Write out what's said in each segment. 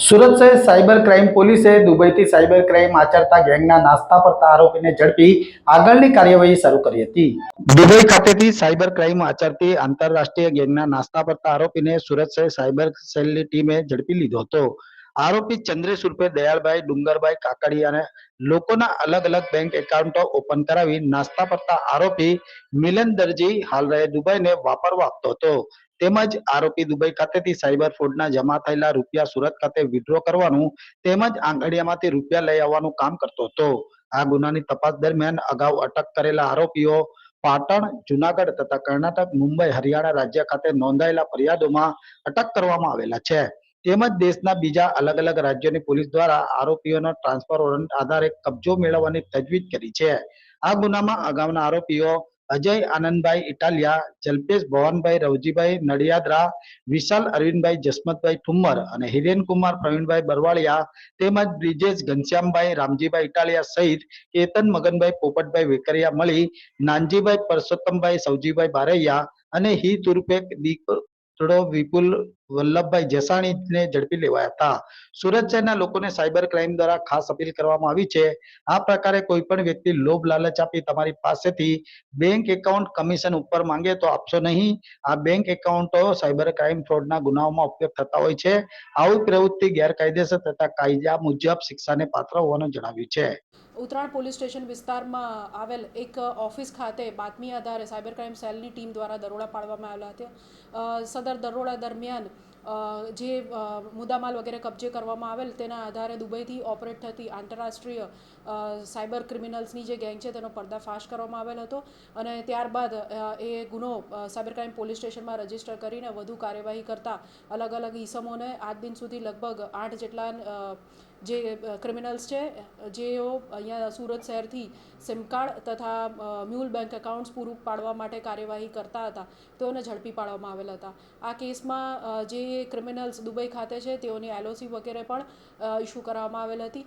સુરત શહેર cyber crime પોલીસે દુબઈથી cyber crime આચરતા ગેંગના નાસ્તા પડતા આરોપીને ઝડપી આગળની કાર્યવાહી શરૂ કરી હતી. દુબઈ ખાતેથી સાયબર ક્રાઇમ આચરતી આંતરરાષ્ટ્રીય ગેંગના નાસ્તા પડતા આરોપીને સુરત શહેર સાયબર સેલની ટીમે ઝડપી લીધો હતો. આરોપી ચંદ્રેશ ઉર્ફે દયાળભાઈ ડુંગરભાઈ કાકડિયાને લોકોના અલગ અલગ બેંક એકાઉન્ટો ઓપન કરાવી નાસ્તા પડતા આરોપી મિલન દરજી હાલ રહે દુબઈને વાપરવા આપતો હતો. તેમજ આરોપી દુબઈ ખાતેથી સાયબર ફ્રોડના જમા થયેલા રૂપિયા સુરત ખાતે વિડ્રો કરવાનું તેમજ આંગળીયામાંથી રૂપિયા લઈ આવવાનું કામ કરતો હતો. આ ગુનાની તપાસ દરમિયાન અગાઉ અટક કરેલા આરોપીઓ પાટણ, જુનાગઢ તથા કર્ણાટક, મુંબઈ, હરિયાણા રાજ્ય ખાતે નોંધાયેલા ફરિયાદોમાં અટક કરવામાં આવેલા છે. તેમજ દેશના બીજા અલગ અલગ રાજ્યોની પોલીસ દ્વારા આરોપીઓનો ટ્રાન્સફર વોરંટ આધારે કબજો મેળવવાની તજવીજ કરી છે. આ ગુનામાં અગાઉના આરોપીઓ અજય આનંદભાઈ ઇટાલિયા, જલ્પેશ ભવનભાઈ, રવજીભાઈ નડિયાદરા, વિશાલ અરવિંદભાઈ, જસમતભાઈ ઠુમ્મર અને હિરેનકુમાર પ્રવીણભાઈ બરવાળિયા તેમજ બ્રિજેશ ઘનશ્યામભાઈ, રામજીભાઈ ઇટાલિયા સહિત કેતન મગનભાઈ, પોપટભાઈ વેકરિયા મળી, નાનજીભાઈ પરસોત્તમભાઈ સૌજીભાઈ બારૈયા અને હિત ઉર્ફે દીકરો વિપુલ વલ્લભભાઈ જસાણીને ઝડપી લેવાયા હતા સુરત શહેરના લોકોને સાયબર ક્રાઇમ દ્વારા ખાસ અપીલ કરવામાં આવી છે. આ પ્રકારે કોઈ પણ વ્યક્તિ લોભ લાલચ આપી તમારી પાસેથી બેંક એકાઉન્ટ કમિશન ઉપર માંગે તો આપશો નહીં. આ બેંક એકાઉન્ટો સાયબર ક્રાઇમ ફ્રોડના ગુનાઓમાં ઉપયોગ થતા હોય છે. આવી પ્રવૃત્તિ ગેરકાયદેસર તથા કાયદા મુજબ શિક્ષાને પાત્ર હોવાનું જણાવ્યું છે. ઉત્તરાયણ પોલીસ સ્ટેશન વિસ્તારમાં આવેલ એક ઓફિસ ખાતે બાતમી આધારે સાયબર ક્રાઇમ સેલની ટીમ દ્વારા દરોડા પાડવામાં આવેલા હતા. સદર દરોડા દરમિયાન જે મુદ્દામાલ વગેરે કબજે કરવામાં આવેલ તેના આધારે દુબઈથી ઓપરેટ થતી આંતરરાષ્ટ્રીય સાયબર ક્રિમિનલ્સની જે ગેંગ છે તેનો પર્દાફાશ કરવામાં આવેલ હતો અને ત્યારબાદ એ ગુનો સાયબર ક્રાઇમ પોલીસ સ્ટેશનમાં રજિસ્ટર કરીને વધુ કાર્યવાહી કરતા અલગ અલગ ઈસમોને આજ દિન સુધી લગભગ આઠ જેટલા જે ક્રિમિનલ્સ છે જેઓ અહીંયા સુરત શહેરથી સિમ કાર્ડ તથા મ્યુલ બેંક એકાઉન્ટ્સ પૂરું પાડવા માટે કાર્યવાહી કરતા હતા. તેઓને ઝડપી પાડવામાં આવેલા હતા. આ કેસમાં જે ક્રિમિનલ્સ દુબઈ ખાતે છે, તેઓની એલઓસી વગેરે પણ ઇસ્યુ કરવામાં આવેલ હતી.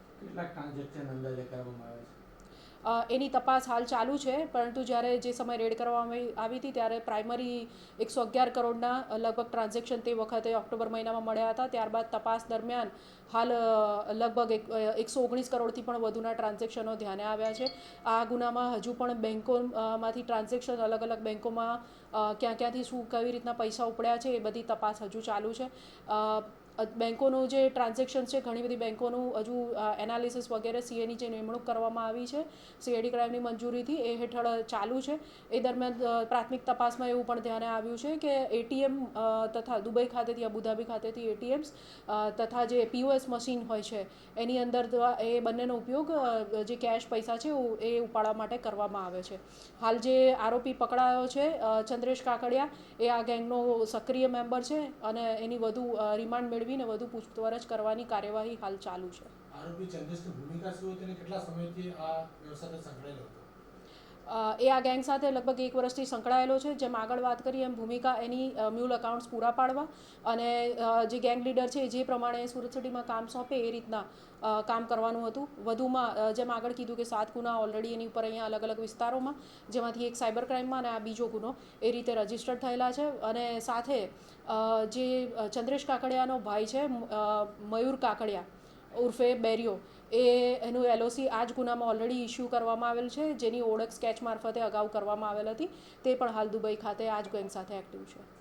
એની તપાસ હાલ ચાલુ છે, પરંતુ જ્યારે જે સમય રેડ કરવામાં આવી- હતી ત્યારે પ્રાઇમરી એકસો અગિયાર કરોડના લગભગ ટ્રાન્ઝેક્શન તે વખતે ઓક્ટોબર મહિનામાં મળ્યા હતા. ત્યારબાદ તપાસ દરમિયાન હાલ લગભગ એક એકસો ઓગણીસ કરોડથી પણ વધુના ટ્રાન્ઝેક્શનો ધ્યાને આવ્યા છે. આ ગુનામાં હજુ પણ બેન્કોમાંથી ટ્રાન્ઝેક્શન અલગ અલગ બેન્કોમાં ક્યાં ક્યાંથી શું, કેવી રીતના પૈસા ઉપડ્યા છે એ બધી તપાસ હજુ ચાલુ છે. બેન્કોનું જે ટ્રાન્ઝેક્શન છે, ઘણી બધી બેન્કોનું હજુ એનાલિસિસ વગેરે સીએની જે નિમણૂક કરવામાં આવી છે સીએડી ક્રાઇમની મંજૂરીથી એ હેઠળ ચાલુ છે. એ દરમિયાન પ્રાથમિક તપાસમાં એવું પણ ધ્યાને આવ્યું છે કે એટીએમ તથા દુબઈ ખાતેથી અબુધાબી ખાતેથી એટીએમ્સ તથા જે પીઓએસ મશીન હોય છે, એની અંદર એ બંનેનો ઉપયોગ જે કેશ પૈસા છે એ ઉપાડવા માટે કરવામાં આવે છે. હાલ જે આરોપી પકડાયો છે ચંદ્રેશ કાકડિયા, એ આ ગેંગનો સક્રિય મેમ્બર છે અને એની વધુ રિમાન્ડ રિમાન્ડ મેળવીને વધુ પૂછપરછ કરવાની કાર્યવાહી હાલ ચાલુ છે. આરોપી ચંદ્રેશની ભૂમિકા શું હતી અને કેટલા સમયથી આ વ્યવસાય સંકળાયેલો હતો? એ આ ગેંગ સાથે લગભગ એક વર્ષથી સંકળાયેલો છે, જેમ આગળ વાત કરી એમ ભૂમિકા એની મ્યુલ અકાઉન્ટ્સ પૂરા પાડવા અને જે ગેંગ લીડર છે જે પ્રમાણે સુરત સિટીમાં કામ સોંપે એ રીતના કામ કરવાનું હતું. વધુમાં જેમ આગળ કીધું કે સાત ગુના ઓલરેડી એની ઉપર અહીંયા અલગ અલગ વિસ્તારોમાં, જેમાંથી એક સાયબર ક્રાઇમમાં અને આ બીજો ગુનો એ રીતે રજીસ્ટર્ડ થયેલા છે અને સાથે જે ચંદ્રેશ કાકડિયાનો ભાઈ છે મયુર કાકડિયા ઉર્ફે બેરિયો. એ, એનું એલઓસી આ જ ગુનામાં ઓલરેડી ઇસ્યુ કરવામાં આવેલ છે. જેની ઓળખ સ્કેચ મારફતે અગાઉ કરવામાં આવેલ હતી. તે પણ હાલ દુબઈ ખાતે આ જ ગેંગ સાથે એક્ટિવ છે.